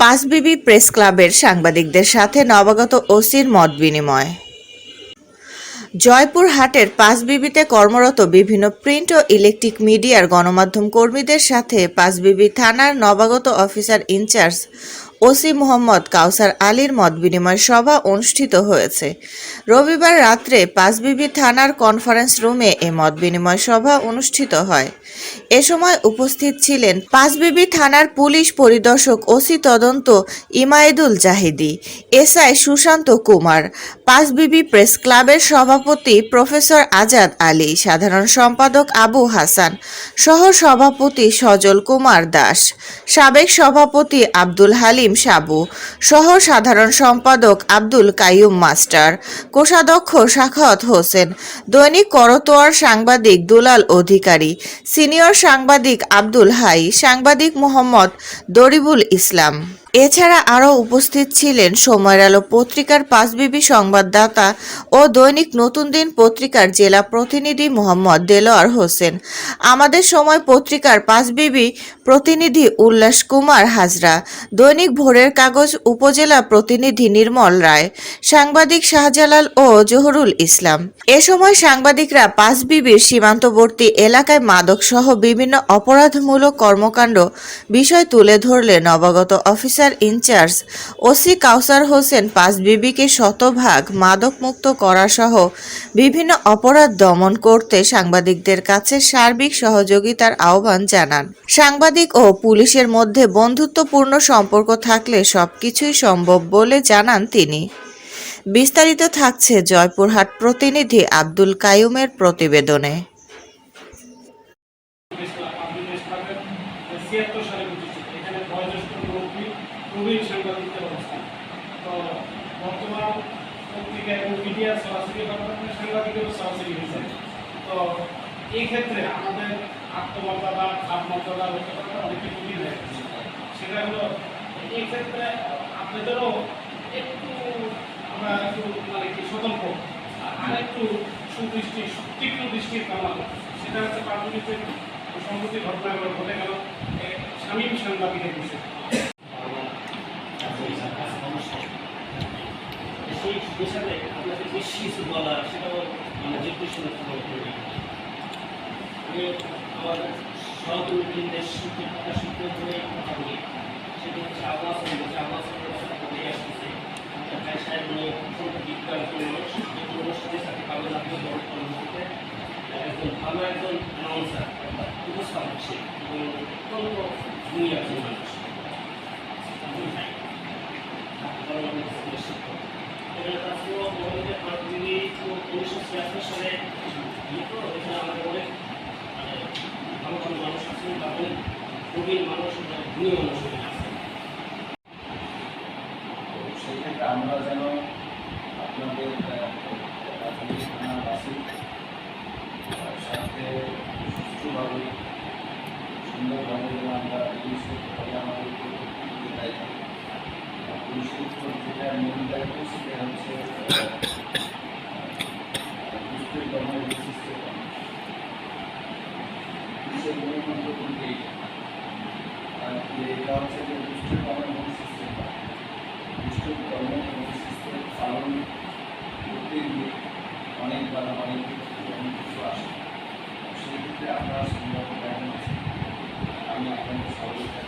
Panchbibi press ক্লাবের সাংবাদিকদের সাথে নবাগত ওসির মত বিনিময়। জয়পুর জয়পুরহাটের পাঁচবিবিতে কর্মরত বিভিন্ন প্রিন্ট ও ইলেকট্রিক মিডিয়ার গণমাধ্যম কর্মীদের সাথে পাঁচবিবি থানার নবাগত officer incharge OC Mohammad Kausar আলীর মত বিনিময় সভা অনুষ্ঠিত হয়েছে। রবিবার রাত্রে পাঁচবিবি থানার কনফারেন্স রুমে এ মত বিনিময় সভা অনুষ্ঠিত হয়। এ সময় উপস্থিত ছিলেন পাঁচবিবি থানার পুলিশ পরিদর্শক ওসি তদন্ত ইমায়েদুল জাহিদি, এসআই সুশান্ত কুমার, পাঁচবিবি প্রেস ক্লাবের সভাপতি প্রফেসর আজাদ আলী, সাধারণ সম্পাদক আবু হাসান সহ সভাপতি সজল কুমার দাস, সাবেক সভাপতি আব্দুল হালিম সাবু সহ সাধারণ সম্পাদক আব্দুল কাইয়ুম মাস্টার, কোষাধ্যক্ষ শাখাত হোসেন, দৈনিক করতোয়ার সাংবাদিক দুলাল অধিকারী, সিনিয়র সাংবাদিক আব্দুল হাই, সাংবাদিক মোহাম্মদ দরিবুল ইসলাম। এছাড়া আরও উপস্থিত ছিলেন সময়ের আলো পত্রিকার পাঁচবিবি সংবাদদাতা ও দৈনিক নতুন দিন পত্রিকার জেলা প্রতিনিধি মোহাম্মদ দেলোয়ার হোসেন। আমাদের সময় পত্রিকার পাঁচবিবি প্রতিনিধি উল্লাস কুমার হাজরা, দৈনিক ভোরের কাগজ উপজেলা প্রতিনিধি নির্মল রায়, সাংবাদিক শাহজালাল ও জহুরুল ইসলাম। এ সময় সাংবাদিকরা পাঁচবিবির সীমান্তবর্তী এলাকায় মাদকসহ বিভিন্ন অপরাধমূলক কর্মকাণ্ড বিষয় তুলে ধরলে নবাগত officer incharge OC Kausar Hossain পাঁচবিবিকে শতভাগ মাদকমুক্ত করা সহ বিভিন্ন অপরাধ দমন করতে সাংবাদিকদের কাছে সার্বিক সহযোগিতার আহ্বান জানান। সাংবাদিক ও পুলিশের মধ্যে বন্ধুত্বপূর্ণ সম্পর্ক থাকলে সবকিছুই সম্ভব বলে জানান তিনি। বিস্তারিত থাকছে জয়পুরহাট প্রতিনিধি আব্দুল কায়ুমের প্রতিবেদনে ছিয়াত্তর সালে প্রতিষ্ঠিত এখানে বয়োজ্যেষ্ঠ মুরব্বী প্রবীণ সাংবাদিকদের অবস্থান তো বর্তমান পত্রিকা এবং মিডিয়া সরাসরি সাংবাদিকেরও সরাসরি হয়েছে। তো এই ক্ষেত্রে আমাদের আত্মমর্যাদা ভাবমর্যাদা ব্যাপারটা অনেকটা কঠিন হয়ে সেটা হলো, এই ক্ষেত্রে আপনাদেরও একটু আমরা একটু মানে কি, সতর্ক আর একটু সুদৃষ্টি, তীক্ষ্ণ দৃষ্টির কামাল সেটা হচ্ছে পাবলিকে সম্প্রতি ঘটনাগুলো ঘটে গেল শামীম সাংবাদিকের বিষয়। বিষয়ে আপনাদের বেশি কিছু বলা সেটাও মানে জিজ্ঞেস করে আমি আমাদের সহকর্মীদের কথা সূত্রে ধরে কথা বলি। সেটা হচ্ছে আবাস যে আবাস বলে আসতেছে। ভাই সাহেব অত্যন্ত বিজ্ঞান মানুষ যে অনুষ্ঠানের সাথে কাগজ আপনি কর্মসূচিতে একজন ভালো একজন অ্যানাউন্সার উপস্থাপক সে, এবং অত্যন্ত গুণী একজন মানুষ আব্দুল ভাই উনিশশো ছিয়াত্তর সালে এখানে আমাদের অনেক মানে মানুষ আছেন বা অনেক মানুষ তো আমরা যেন আপনাদের থানাবাসী সাথে সুষ্ঠুভাবে সুন্দরভাবে আমরা পুলিশের মূল মন্ত্র কিন্তু এইটা। এটা হচ্ছে যে দুষ্কৃত কর্মের মূল সিস্টেম দুষ্ট কর্ম এবং সিস্টেম পালন করতে গিয়ে অনেক অনেক অনেক কিছু আসে সেই ক্ষেত্রে আপনারা সুন্দর আমি আপনাদের সহযোগিতা